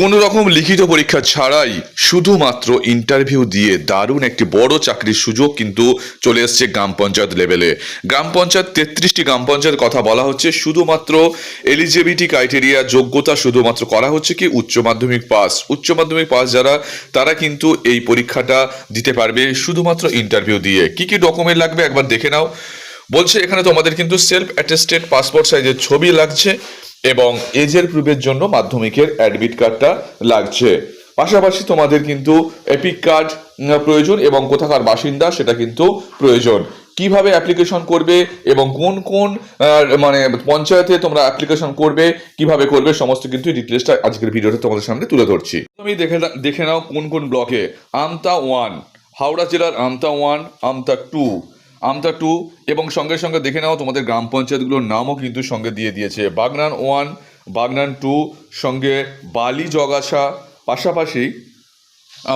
কোনো রকম লিখিত পরীক্ষা ছাড়াই শুধুমাত্র ইন্টারভিউ দিয়ে দারুণ একটি বড় চাকরির সুযোগ কিন্তু চলে এসছে গ্রাম পঞ্চায়েত লেভেলে গ্রাম পঞ্চায়েত তেত্রিশটি গ্রাম পঞ্চায়েত কথা বলা হচ্ছে, শুধুমাত্র এলিজিবিলিটি ক্রাইটেরিয়া যোগ্যতা শুধুমাত্র করা হচ্ছে কি উচ্চ মাধ্যমিক পাস উচ্চ মাধ্যমিক পাস যারা, তারা কিন্তু এই পরীক্ষাটা দিতে পারবে শুধুমাত্র ইন্টারভিউ দিয়ে। কি কি ডকুমেন্ট লাগবে একবার দেখে নাও। বলছে এখানে তোমাদের কিন্তু সেলফ অ্যাটেস্টেড পাসপোর্ট সাইজের ছবি লাগছে। এবং এজের প্রুফের জন্য মাধ্যমিকের অ্যাডমিট কার্ডটা লাগছে। পাশাপাশি তোমাদের কিন্তু এপিক কার্ড প্রয়োজন এবং কোথাকার বাসিন্দা সেটা কিন্তু প্রয়োজন। কীভাবে অ্যাপ্লিকেশন করবে এবং কোন কোন মানে পঞ্চায়েতে তোমরা অ্যাপ্লিকেশন করবে, কীভাবে করবে, সমস্ত কিন্তু ডিটেলসটা আজকের ভিডিওতে তোমাদের সামনে তুলে ধরছি। তুমি দেখে দেখে নাও কোন কোন ব্লকে আমতা ওয়ান হাওড়া জেলার Amta one Amta two Amta two এবং সঙ্গে সঙ্গে দেখে নাও তোমাদের গ্রাম পঞ্চায়েতগুলোর নামও কিন্তু সঙ্গে দিয়ে দিয়েছে। বাগনান ওয়ান, বাগনান টু, সঙ্গে বালি জগাছা পাশাপাশি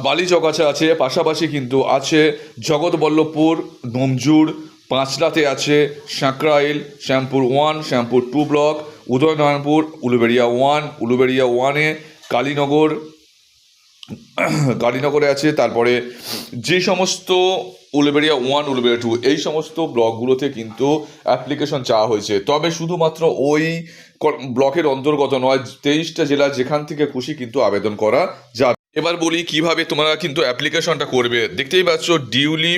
বালি জগাছা আছে, পাশাপাশি কিন্তু আছে জগৎবল্লভপুর ডোমজুর পাঁচলাতে আছে Sankrail Shyampur one, Shyampur two block, Udaynarayanpur, Uluberia one, Uluberia ওয়ানে, কালীনগর কালীনগরে আছে, তারপরে যে সমস্ত উলবেরিয়া ওয়ান উলবেরিয়া টু এই সমস্ত ব্লকগুলোতে কিন্তু অ্যাপ্লিকেশন চাওয়া হয়েছে। তবে শুধুমাত্র ওই ব্লকের অন্তর্গত নয়, তেইশটা জেলা যেখান থেকে খুশি কিন্তু আবেদন করা যাবে এবার বলি কীভাবে তোমরা কিন্তু অ্যাপ্লিকেশনটা করবে। দেখতেই পাচ্ছ duly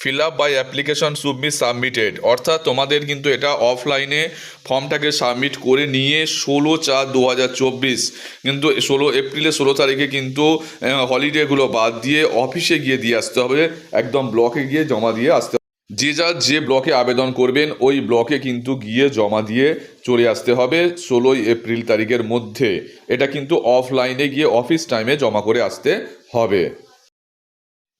fill up by application submit submitted অর্থাৎ তোমাদের কিন্তু এটা অফলাইনে ফর্মটাকে সাবমিট করে নিয়ে ষোলো চার দু হাজার চব্বিশ, কিন্তু ষোলো এপ্রিলের ষোলো তারিখে কিন্তু হলিডেগুলো বাদ দিয়ে অফিসে গিয়ে দিয়ে আসতে হবে, একদম ব্লকে গিয়ে জমা দিয়ে আসতে যে যা যে ব্লকে আবেদন করবেন, ওই ব্লকে কিন্তু গিয়ে জমা দিয়ে চলে আসতে হবে ষোলোই এপ্রিল তারিখের মধ্যে। এটা কিন্তু অফলাইনে গিয়ে অফিস টাইমে জমা করে আসতে হবে।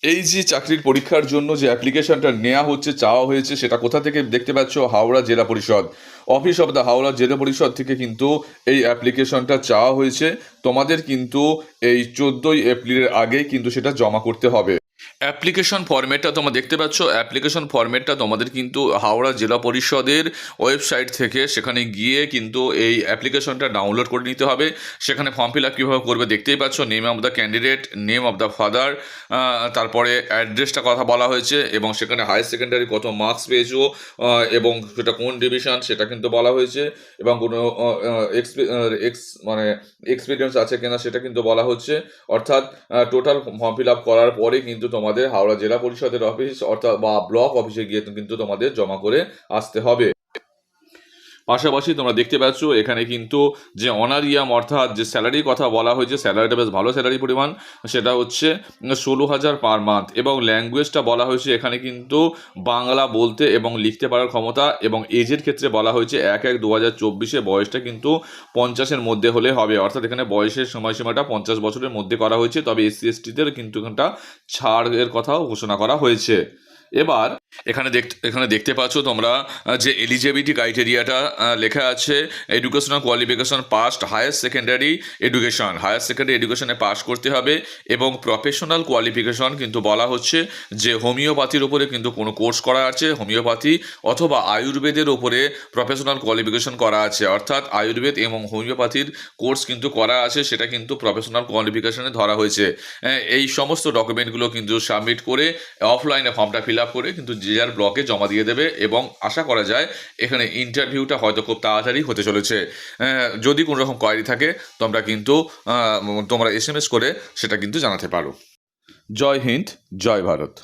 এই যে চাকরির পরীক্ষার জন্য যে অ্যাপ্লিকেশনটা নেওয়া হচ্ছে, চাওয়া হয়েছে, সেটা কোথা থেকে দেখতে পাচ্ছ? হাওড়া জেলা পরিষদ। অফিস অফ দ্য হাওড়া জেলা পরিষদ থেকে কিন্তু এই অ্যাপ্লিকেশনটা চাওয়া হয়েছে। তোমাদের কিন্তু এই চোদ্দোই এপ্রিলের আগেই কিন্তু সেটা জমা করতে হবে। অ্যাপ্লিকেশন ফরম্যাটটা তোমরা দেখতে পাচ্ছ। অ্যাপ্লিকেশন ফরম্যাটটা তোমাদের কিন্তু হাওড়া জেলা পরিষদের ওয়েবসাইট থেকে সেখানে গিয়ে কিন্তু এই অ্যাপ্লিকেশনটা ডাউনলোড করে নিতে হবে। সেখানে ফর্ম ফিল আপ কীভাবে করবে দেখতেই পাচ্ছ। Name of the candidate name of the father তারপরে অ্যাড্রেসটা কথা বলা হয়েছে এবং সেখানে হায়ার সেকেন্ডারি কত মার্কস পেয়েছ এবং সেটা কোন ডিভিশন সেটা কিন্তু বলা হয়েছে এবং কোনো এক্স মানে এক্সপিরিয়েন্স আছে কিনা সেটা কিন্তু বলা হচ্ছে। অর্থাৎ টোটাল ফর্ম ফিল আপ করার পরে কিন্তু তোমাদের হাওড়া জেলা পরিষদের অফিস, অর্থাৎ বা ব্লক অফিসে গিয়ে কিন্তু তোমাদের জমা করে আসতে হবে। পাশাপাশি তোমরা দেখতে পাচ্ছ, এখানে কিন্তু যে অনারিয়াম অর্থাৎ যে স্যালারির কথা বলা হয়েছে স্যালারিটা বেশ ভালো স্যালারি পরিমাণ, সেটা হচ্ছে ষোলো হাজার পার মান্থ এবং ল্যাঙ্গুয়েজটা বলা হয়েছে এখানে কিন্তু বাংলা বলতে এবং লিখতে পারার ক্ষমতা এবং এজের ক্ষেত্রে বলা হয়েছে এক এক দু হাজার চব্বিশে বয়সটা কিন্তু পঞ্চাশের মধ্যে হলে হবে। অর্থাৎ এখানে বয়সের সময়সীমাটা পঞ্চাশ বছরের মধ্যে করা হয়েছে, তবে এসসি এসটিদের কিন্তু একটা ছাড়ের কথাও ঘোষণা করা হয়েছে। এবার এখানে দেখতে এখানে দেখতে পাচ্ছ তোমরা যে এলিজিবিলিটি ক্রাইটেরিয়াটা লেখা আছে educational qualification passed higher secondary education higher secondary এডুকেশনে pass করতে হবে এবং প্রফেশনাল কোয়ালিফিকেশন কিন্তু বলা হচ্ছে যে হোমিওপ্যাথির উপরে কিন্তু কোনো কোর্স করা আছে হোমিওপ্যাথি অথবা আয়ুর্বেদের উপরে প্রফেশনাল কোয়ালিফিকেশন করা আছে। অর্থাৎ আয়ুর্বেদ এবং হোমিওপ্যাথির কোর্স কিন্তু করা আছে, সেটা কিন্তু প্রফেশনাল কোয়ালিফিকেশনে ধরা হয়েছে। এই সমস্ত ডকুমেন্টগুলো কিন্তু সাবমিট করে অফলাইনে ফর্মটা ফিল আপ করে কিন্তু যে যার ব্লকে জমা দিয়ে দেবে এবং আশা করা যায় এখানে ইন্টারভিউটা হয়তো খুব তাড়াতাড়ি হতে চলেছে। আহ, যদি কোনো রকম কোয়ারি থাকে তোমরা কিন্তু তোমরা এস করে সেটা কিন্তু জানাতে পারো। জয় হিন্দ জয় ভারত।